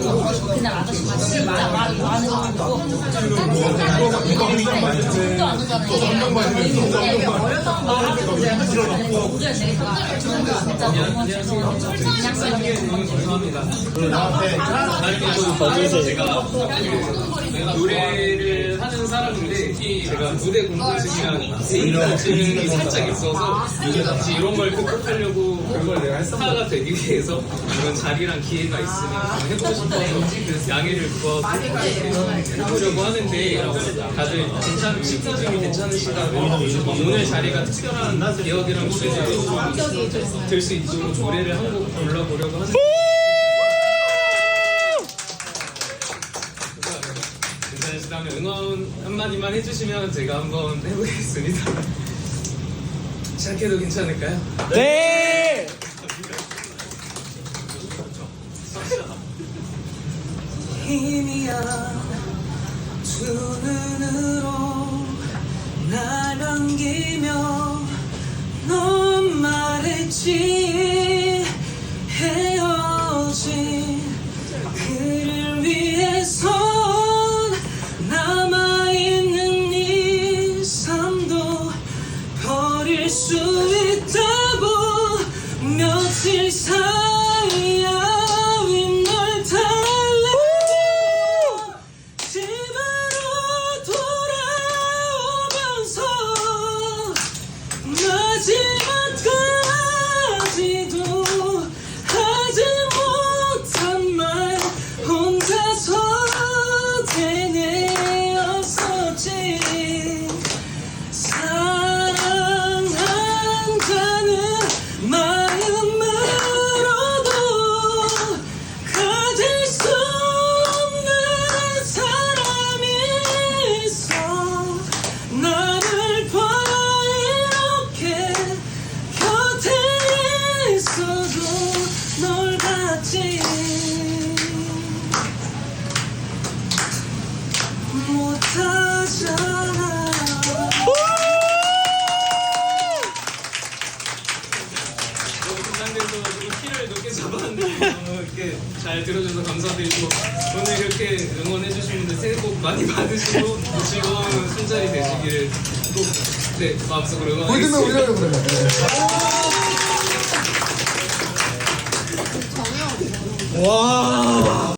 그날 아저씨 가 진짜 말이 많은 거 같고 진짜 안 오잖아요 말하는 내거 진짜 너무 제가 노래를 하는 사람인데 제가 무대 공부증이랑 개인증이 살짝 있어서 혹시 이런 걸 극복하려고 그걸 내가 스타가 되기 위해서 이런 자리랑 기회가 있으면 해보고 싶어서 양해를 구하고 해보려고 하는데 다들 괜찮 식사증이 괜찮으시다면 오늘 자리가 특별한 기억이랑 노래를 들수 있도록 노래를 한곡 불러보려고 하는데 괜찮으시다면 응원 한마디만 해주시면 제가 한번 해보겠습니다. 시작해도 괜찮을까요? 네! 힘이야 두 눈으로 날 반기며 넌 말했지 버릴 수 있다고 며칠 사 돼서 지금 키를 높게 잡았는데 너무 이렇게 잘 들어줘서 감사드리고 오늘 이렇게 응원해주신 분들 새해 복 많이 받으시고 즐거운 술자리 되시기를 꼭네 마음속으로 응원하겠습니다. 그러면. 네. 와!